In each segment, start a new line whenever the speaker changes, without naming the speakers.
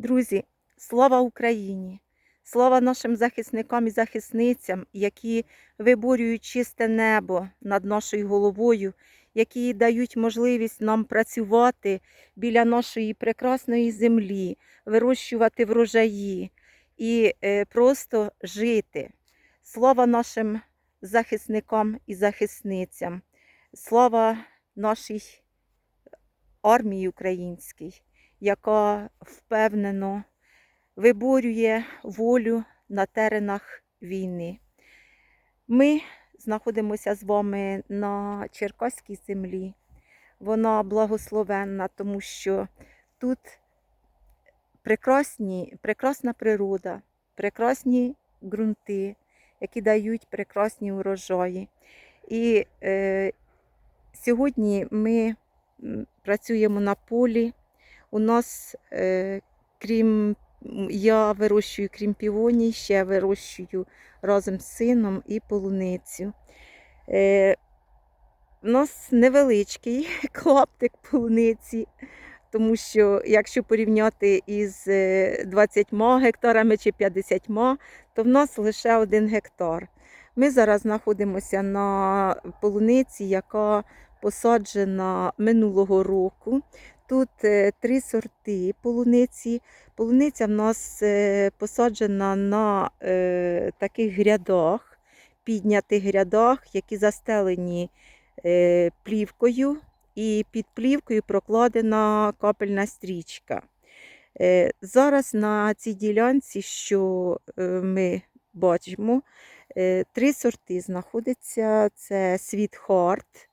Друзі, слава Україні! Слава нашим захисникам і захисницям, які виборюють чисте небо над нашою головою, які дають можливість нам працювати біля нашої прекрасної землі, вирощувати врожаї і е, просто жити. Слава нашим захисникам і захисницям, слава нашій армії українській, яка впевнено виборює волю на теренах війни. Ми знаходимося з вами на Черкаській землі. Вона благословенна, тому що тут прекрасні, прекрасна природа, прекрасні ґрунти, які дають прекрасні урожаї. І е, сьогодні ми працюємо на полі. У нас, е, крім я вирощую крім півоній, ще вирощую разом з сином і полуницю. Е, у нас невеличкий клаптик полуниці, тому що якщо порівняти із е, 20 гектарами чи 50, то в нас лише один гектар. Ми зараз знаходимося на полуниці, яка посаджена минулого року. Тут е, три сорти полуниці. Полуниця в нас е, посаджена на е, таких грядах, піднятих грядах, які застелені плівкою, і під плівкою прокладена капельна стрічка. Зараз на цій ділянці, що ми бачимо, три сорти знаходяться: це Світхарт,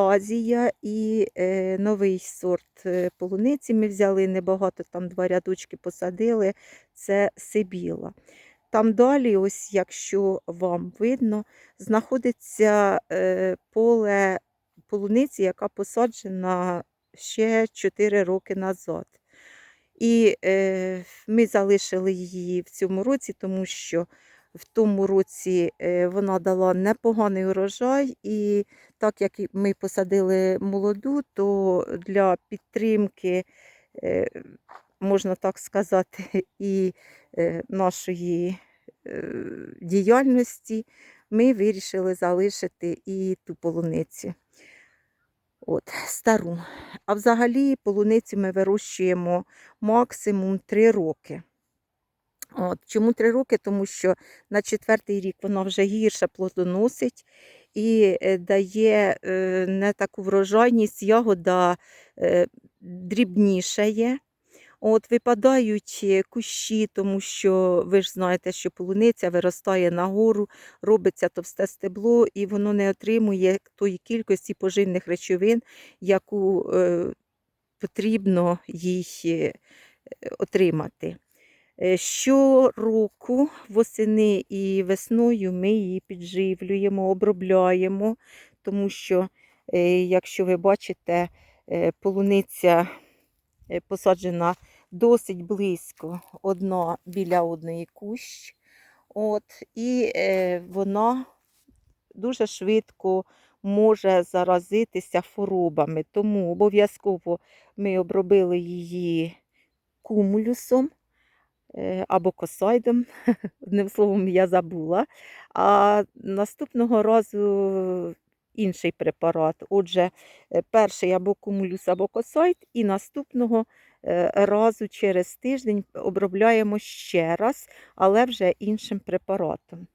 Азія і е, новий сорт е, полуниці. Ми взяли небагато, там два рядочки посадили, це Сибіла. Там далі, ось якщо вам видно, знаходиться е, поле полуниці, яка посаджена ще 4 роки назад. І е, ми залишили її в цьому році, тому що в тому році е, вона дала непоганий урожай, і так як ми посадили молоду, то для підтримки, е, можна так сказати, і е, нашої діяльності ми вирішили залишити і ту полуницю. От, стару. А взагалі полуницю ми вирощуємо максимум 3 роки. От, чому 3 роки? Тому що на четвертий рік вона вже гірше плодоносить і е, дає е, не таку врожайність, ягода е, дрібнішає. От, випадають кущі, тому що ви ж знаєте, що полуниця виростає нагору, робиться товсте стебло, і воно не отримує тої кількості поживних речовин, яку е, потрібно їй отримати. Е, Щороку восени і весною ми її підживлюємо, обробляємо, тому що, е, якщо ви бачите, е, полуниця посаджена досить близько одна біля одної кущ. От, і вона дуже швидко може заразитися хворобами. Тому обов'язково ми обробили її кумулюсом або косайдом. Одним словом, я забула. А наступного разу інший препарат. Отже, е, перший або кумулюс, або косайд, і наступного е, разу через тиждень обробляємо ще раз, але вже іншим препаратом.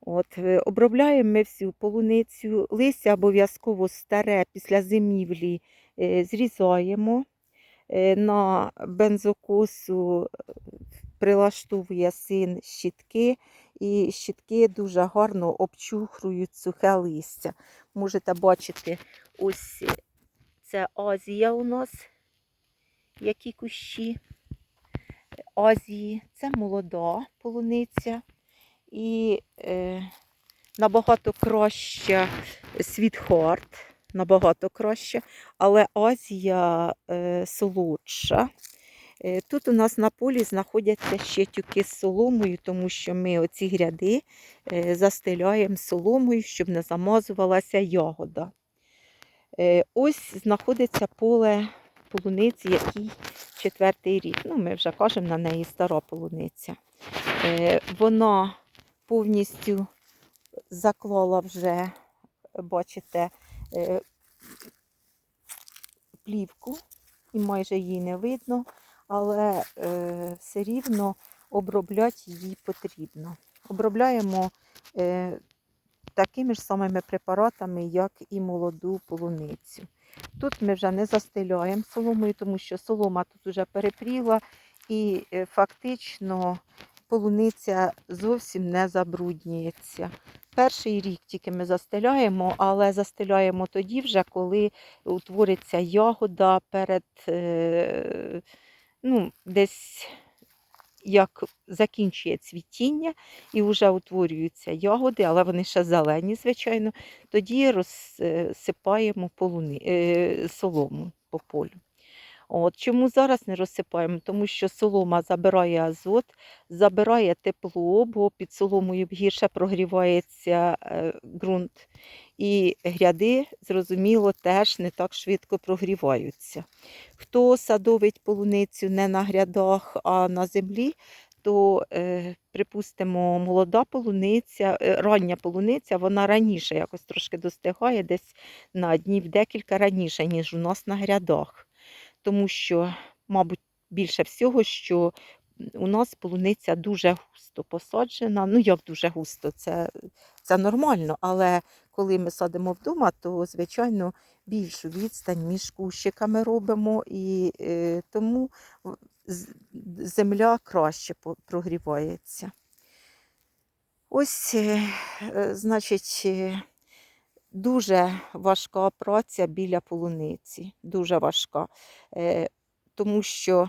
От, е, обробляємо ми всю полуницю, листя обов'язково старе після зимівлі е, зрізаємо. Е, На бензокосу е, прилаштовує син щітки, і щітки дуже гарно обчухрують сухе листя. Можете бачити, ось це Азія у нас, які кущі Азії. Це молода полуниця. І е, набагато краще світхарт, набагато краще, але Азія е, солодша. Е, Тут у нас на полі знаходяться ще тюки з соломою, тому що ми оці гряди е, застеляємо соломою, щоб не замазувалася ягода. Е, Ось знаходиться поле полуниці, який четвертий рік. Ну, ми вже кажемо на неї стара полуниця. Вона повністю заклала вже, бачите, плівку, і майже її не видно, але е, все рівно обробляти її потрібно. Обробляємо е, такими ж самими препаратами, як і молоду полуницю. Тут ми вже не застеляємо соломою, тому що солома тут вже перепріла і е, фактично полуниця зовсім не забруднюється. Перший рік тільки ми застеляємо, але застеляємо тоді вже, коли утвориться ягода перед е, ну, десь як закінчує цвітіння і вже утворюються ягоди, але вони ще зелені, звичайно. Тоді розсипаємо полуни, е, солому по полю. От, чому зараз не розсипаємо? Тому що солома забирає азот, забирає тепло, бо під соломою гірше прогрівається е, ґрунт. І гряди, зрозуміло, теж не так швидко прогріваються. Хто садовить полуницю не на грядах, а на землі, то, е, припустимо, молода полуниця, е, рання полуниця, вона раніше якось трошки достигає, десь на днів декілька раніше, ніж у нас на грядах. Тому що, мабуть, більше всього, що у нас полуниця дуже густо посаджена. Ну, як дуже густо, це, це нормально, але коли ми садимо вдома, то, звичайно, більшу відстань між кущиками робимо, і е, тому земля краще прогрівається. Ось, е, е, значить, е, дуже важка праця біля полуниці, дуже важка. Е, тому що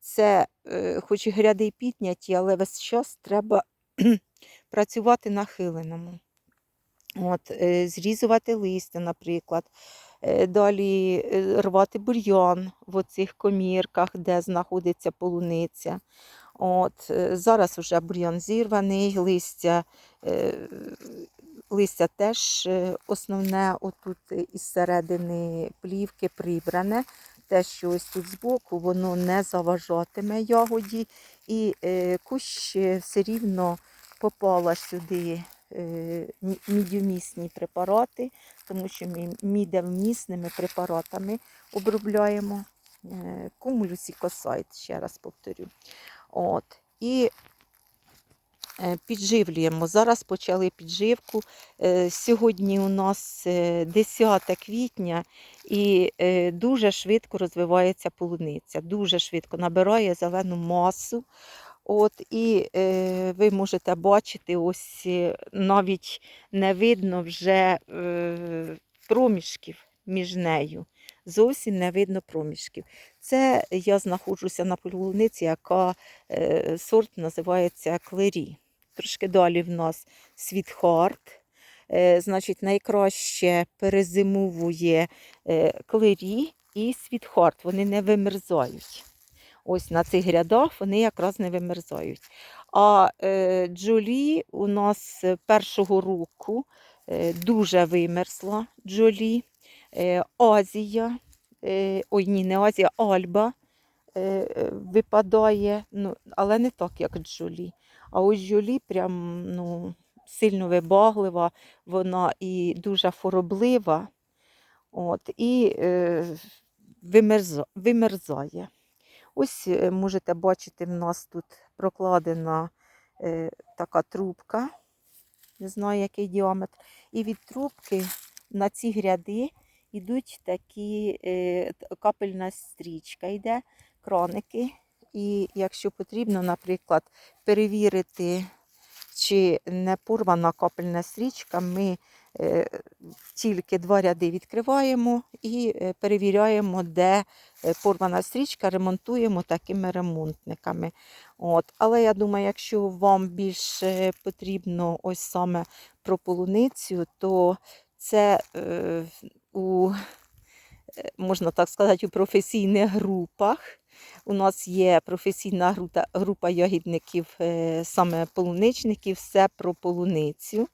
це, е, хоч і гряди підняті, але весь час треба працювати нахиленому. От, е, зрізувати листя, наприклад. Далі рвати бур'ян в оцих комірках, де знаходиться полуниця. От, зараз вже бур'ян зірваний, листя, листя теж е, основне отут із середини плівки прибране. Те, що ось тут збоку, воно не заважатиме ягоді, і е, кущ е, все рівно попала сюди е, мі- препарати, тому що ми мідевмісними препаратами обробляємо е, кумулюсікосайт, ще раз повторю. От. І підживлюємо. Зараз почали підживку. Е, Сьогодні у нас е, 10 квітня і е, дуже швидко розвивається полуниця, дуже швидко набирає зелену масу. От, і е, ви можете бачити, ось е, навіть не видно вже е, проміжків між нею. Зовсім не видно проміжків. Це я знаходжуся на полуниці, яка е, сорт називається клері. Трошки далі в нас світхарт. Е, значить, найкраще перезимовує е, клері і світхарт. Вони не вимерзають. Ось на цих грядах вони якраз не вимерзають. А е, джолі у нас першого року дуже вимерзла джолі. Азія, ой, ні, не Азія, Альба випадає, ну, але не так, як джолі. А ось джолі прям ну, сильно вибаглива, вона і дуже хвороблива. От, і е, вимерза, вимерзає. Ось е, можете бачити, в нас тут прокладена е, така трубка, не знаю, який діаметр. І від трубки на ці гряди йдуть такі е, капельна стрічка, йде, краники. І якщо потрібно, наприклад, перевірити, чи не порвана капельна стрічка, ми е, тільки два ряди відкриваємо і е, перевіряємо, де е, порвана стрічка, ремонтуємо такими ремонтниками. От. Але я думаю, якщо вам більше потрібно ось саме про полуницю, то це е, у, можна так сказати, у професійних групах. У нас є професійна група, група ягідників, е, саме полуничників, все про полуницю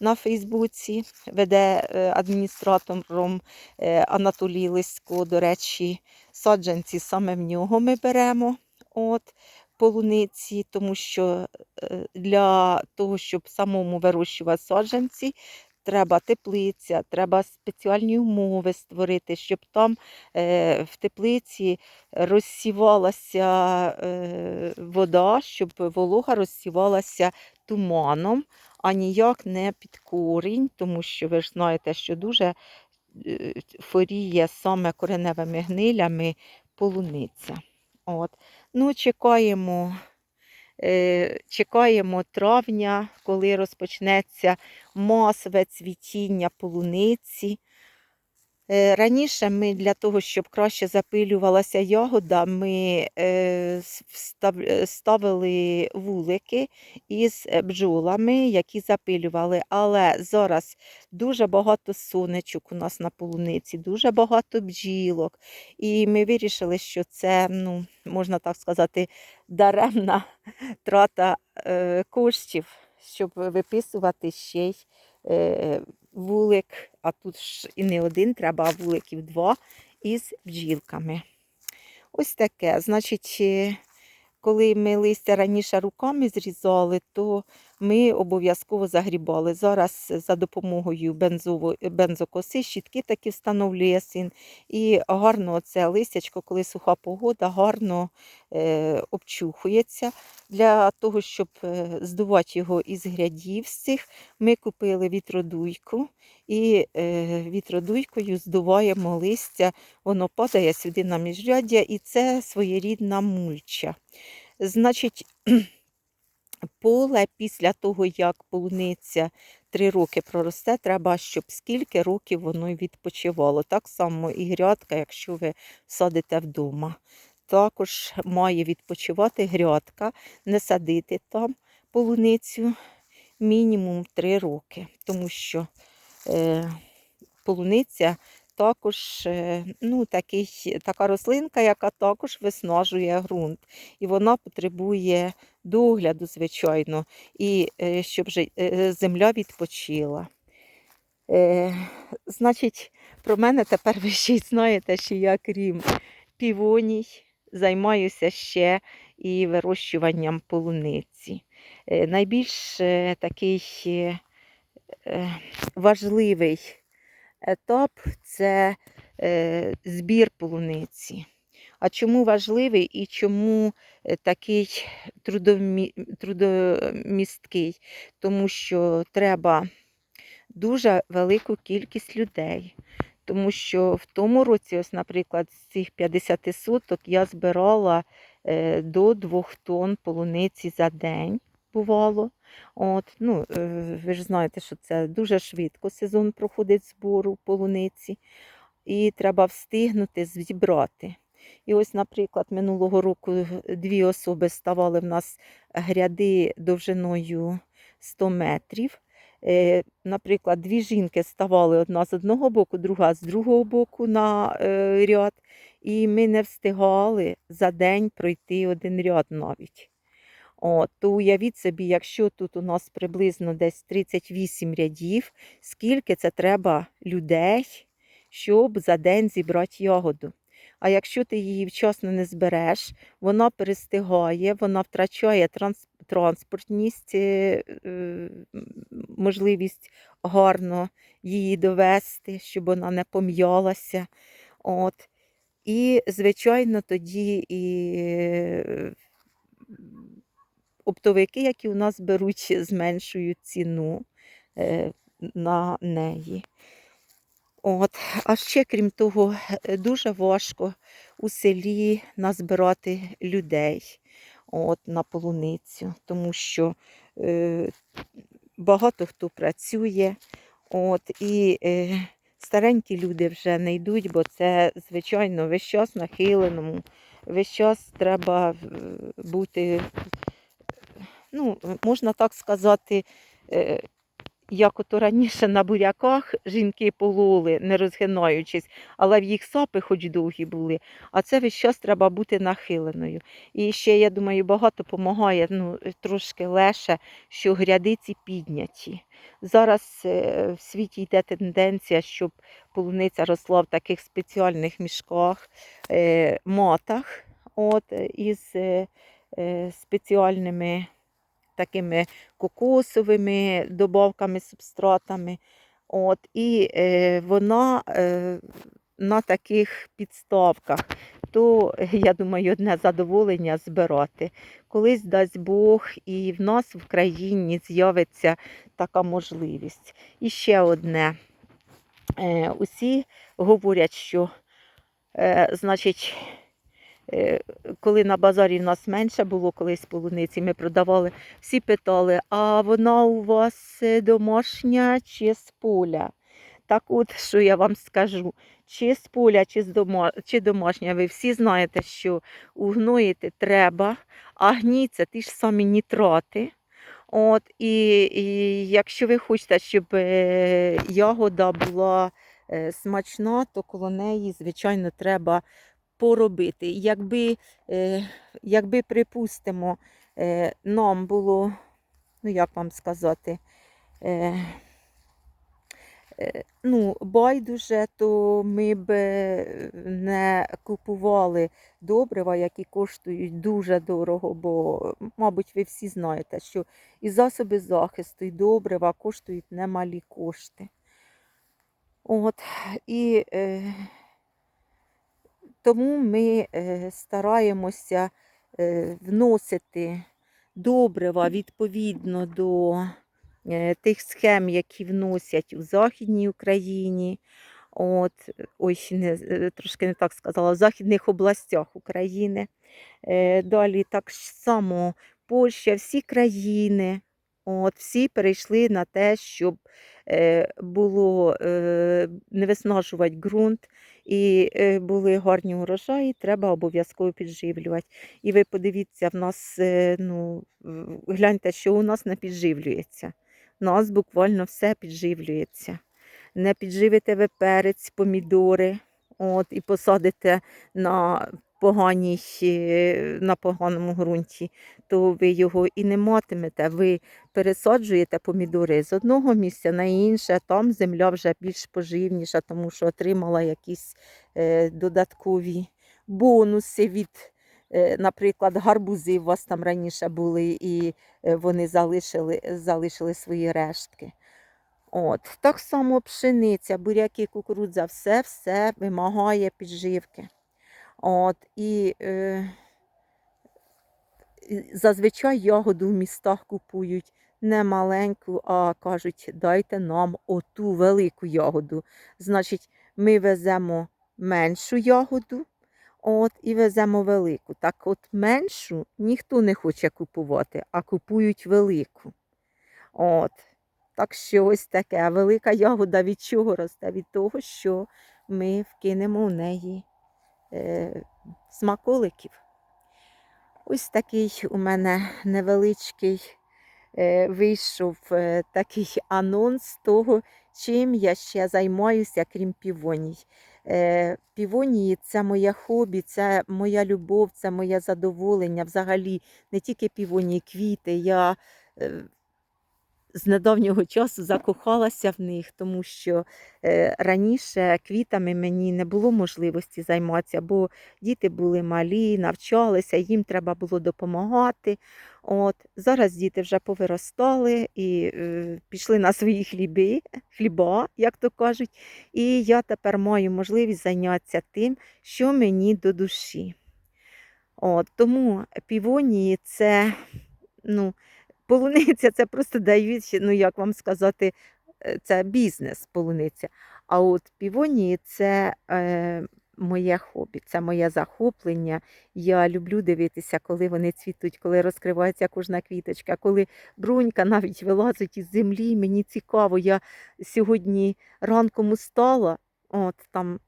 на Фейсбуці. Веде е, адміністратором е, Анатолій Лисько. До речі, саджанці саме в нього ми беремо. От, полуниці, тому що для того, щоб самому вирощувати саджанці, треба теплиця, треба спеціальні умови створити, щоб там е, в теплиці розсівалася е, вода, щоб волога розсівалася туманом, а ніяк не під корінь, тому що ви ж знаєте, що дуже е, хворіє саме кореневими гнилями полуниця. От. Ну, чекаємо, чекаємо травня, коли розпочнеться масове цвітіння полуниці. Е, Раніше ми для того, щоб краще запилювалася ягода, ми е, е, ставили вулики із бджолами, які запилювали. Але зараз дуже багато сонечок у нас на полуниці, дуже багато бджілок. І ми вирішили, що це, ну, можна так сказати, даремна трата коштів, щоб виписувати ще й вулик, а тут ж і не один, треба а вуликів два із бджілками. Ось таке. Значить, е, коли ми листя раніше руками зрізали, то ми обов'язково загрібали. Зараз за допомогою бензокоси, щітки такі встановлює син. І гарно це листячко, коли суха погода, гарно е, обчухується. Для того, щоб е, здувати його із грядів з цих, ми купили вітродуйку і е, вітродуйкою здуваємо листя, воно падає сюди на міжряддя, і це своєрідна мульча. Значить, поле після того, як полуниця три роки проросте, треба, щоб скільки років воно відпочивало. Так само і грядка, якщо ви садите вдома. Також має відпочивати грядка, не садити там полуницю мінімум 3 роки, тому що е, полуниця також е, ну, такий, така рослинка, яка також виснажує ґрунт. І вона потребує догляду, звичайно, і е, щоб е, земля відпочила. Е, значить, про мене тепер ви ще й знаєте, що я крім півоній, займаюся ще і вирощуванням полуниці. Е, найбільш е, такий е, е, важливий етап це е, збір полуниці. А чому важливий і чому е, такий трудомі... трудомісткий? Тому що треба дуже велику кількість людей. Тому що в тому році, ось, наприклад, з цих 50 соток я збирала е, до 2 тонн полуниці за день бувало. От, ну, е, ви ж знаєте, що це дуже швидко сезон проходить збору полуниці, і треба встигнути зібрати. І ось, наприклад, минулого року дві особи ставали в нас гряди довжиною 100 метрів. Е, Наприклад, дві жінки ставали одна з одного боку, друга з другого боку на е, ряд, і ми не встигали за день пройти один ряд навіть. От, то уявіть собі, якщо тут у нас приблизно десь 38 рядів, скільки це треба людей, щоб за день зібрати ягоду. А якщо ти її вчасно не збереш, вона перестигає, вона втрачає транс- транспортність, е, е, можливість гарно її довести, щоб вона не пом'ялася. От. І, звичайно, тоді і е, оптовики, які у нас беруть, зменшують ціну на неї. От. А ще, крім того, е, дуже важко у селі назбирати людей от, на полуницю, тому що е, багато хто працює, от, і е, старенькі люди вже не йдуть, бо це, звичайно, весь час нахиленому, весь час треба е, бути, ну, можна так сказати, е, як ото раніше на буряках жінки пололи, не розгинаючись, але в їх сапи хоч довгі були. А це весь час треба бути нахиленою. І ще, я думаю, багато допомагає ну, трошки легше, що грядиці підняті. Зараз е, в світі йде тенденція, щоб полуниця росла в таких спеціальних мішках, е, матах, от, із е, спеціальними такими кокосовими добавками, субстратами. От, і е, вона е, на таких підставках. То, я думаю, одне задоволення збирати. Колись дасть Бог, і в нас в країні з'явиться така можливість. І ще одне. Е, усі говорять, що, е, значить, коли на базарі в нас менше було колись полуниці, ми продавали, всі питали, а вона у вас е, домашня чи з поля? Так от, що я вам скажу, чи з поля, чи, з дома, чи домашня, ви всі знаєте, що угноїти треба, а гній це ті ж самі нітрати. От, і, і якщо ви хочете, щоб е, ягода була е, смачна, то коло неї, звичайно, треба поробити. Якби, е, якби припустимо, е, нам було, ну як вам сказати, е, ну, байдуже, то ми б не купували добрива, які коштують дуже дорого, бо, мабуть, ви всі знаєте, що і засоби захисту, і добрива коштують немалі кошти. От, і е, тому ми е, стараємося е, вносити добрива відповідно до е, тих схем, які вносять у Західній Україні. От, ой, не, трошки не так сказала, в західних областях України. Далі так само Польща, всі країни, от, всі перейшли на те, щоб е, було е, не виснажувати ґрунт і е, були гарні урожаї, треба обов'язково підживлювати. І ви подивіться, в нас, ну, гляньте, що у нас не підживлюється. У нас буквально все підживлюється. Не підживите ви перець, помідори, от, і посадите на поганій, е, на поганому ґрунті, то ви його і не матимете. Ви пересаджуєте помідори з одного місця на інше, там земля вже більш поживніша, тому що отримала якісь е, додаткові бонуси від, е, наприклад, гарбузи у вас там раніше були, і вони залишили, залишили свої рештки. От. Так само пшениця, буряки, кукурудза, все все вимагає підживки. От. І е, зазвичай ягоду в містах купують не маленьку, а кажуть, дайте нам оту велику ягоду. Значить, ми веземо меншу ягоду, от, і веземо велику. Так от меншу ніхто не хоче купувати, а купують велику. От. Так що ось таке. Велика ягода від чого росте? Від того, що ми вкинемо в неї смаколиків. Ось такий у мене невеличкий е, вийшов е, такий анонс того, чим я ще займаюся, крім півоній. Е, півонії це моє хобі, це моя любов, це моє задоволення. Взагалі, не тільки півонії, квіти. Я е, з недавнього часу закохалася в них, тому що е, раніше квітами мені не було можливості займатися, бо діти були малі, навчалися, їм треба було допомагати. От. Зараз діти вже повиростали і е, пішли на свої хліби, хліба, як то кажуть. І я тепер маю можливість зайнятися тим, що мені до душі. От, тому півонії це, ну, полуниця це просто дають, ну як вам сказати, е, це бізнес полуниця. А от півонії це е, моє хобі, це моє захоплення. Я люблю дивитися, коли вони цвітуть, коли розкривається кожна квіточка, коли брунька навіть вилазить із землі. Мені цікаво. Я сьогодні ранком устала, от там.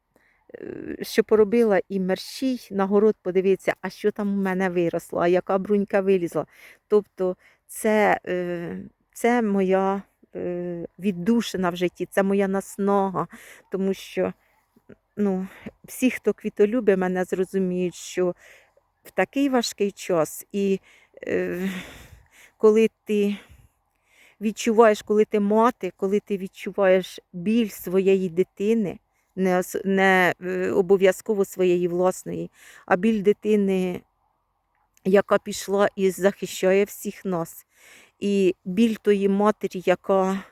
е, Що поробила і мерщій на город подивитися, а що там у мене виросло, а яка брунька вилізла. Тобто це, е, це моя е, віддушина в житті, це моя наснага, тому що ну, всі, хто квітолюбить, мене зрозуміють, що в такий важкий час, і е, коли ти відчуваєш, коли ти мати, коли ти відчуваєш біль своєї дитини, не, не обов'язково своєї власної, а біль дитини, яка пішла і захищає всіх нас. І біль тої матері, яка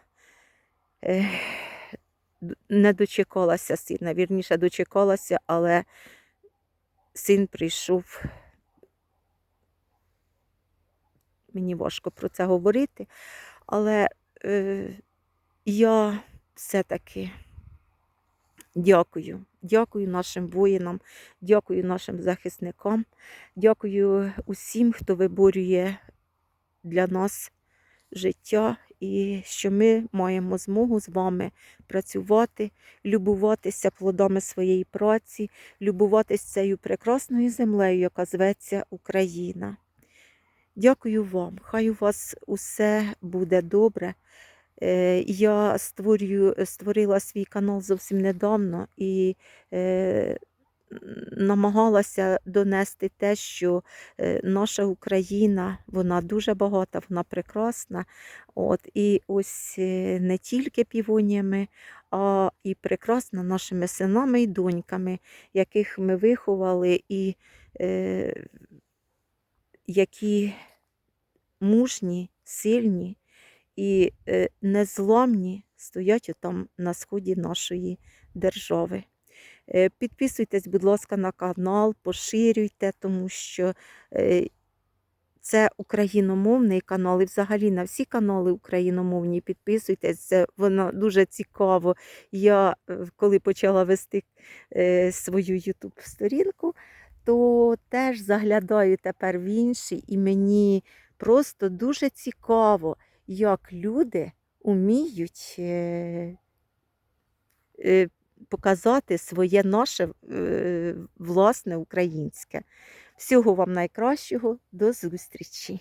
е, не дочекалася сина, вірніше дочекалася, але син прийшов. Мені важко про це говорити, але е, я все-таки дякую. Дякую нашим воїнам, дякую нашим захисникам, дякую усім, хто виборює для нас життя, і що ми маємо змогу з вами працювати, любуватися плодами своєї праці, любуватися цією прекрасною землею, яка зветься Україна. Дякую вам. Хай у вас усе буде добре. Е, Я створюю, створила свій канал зовсім недавно і е, намагалася донести те, що е, наша Україна, вона дуже багата, вона прекрасна. От, і ось е, не тільки півоніями, а і прекрасна нашими синами і доньками, яких ми виховали, і е, які мужні, сильні і е, незламні стоять там на сході нашої держави. Е, Підписуйтесь, будь ласка, на канал, поширюйте, тому що е, це україномовний канал, і взагалі на всі канали україномовні підписуйтесь. Воно дуже цікаво. Я коли почала вести свою YouTube сторінку, то теж заглядаю тепер в інші, і мені просто дуже цікаво, як люди уміють е, е, показати своє наше е, власне українське. Всього вам найкращого, до зустрічі!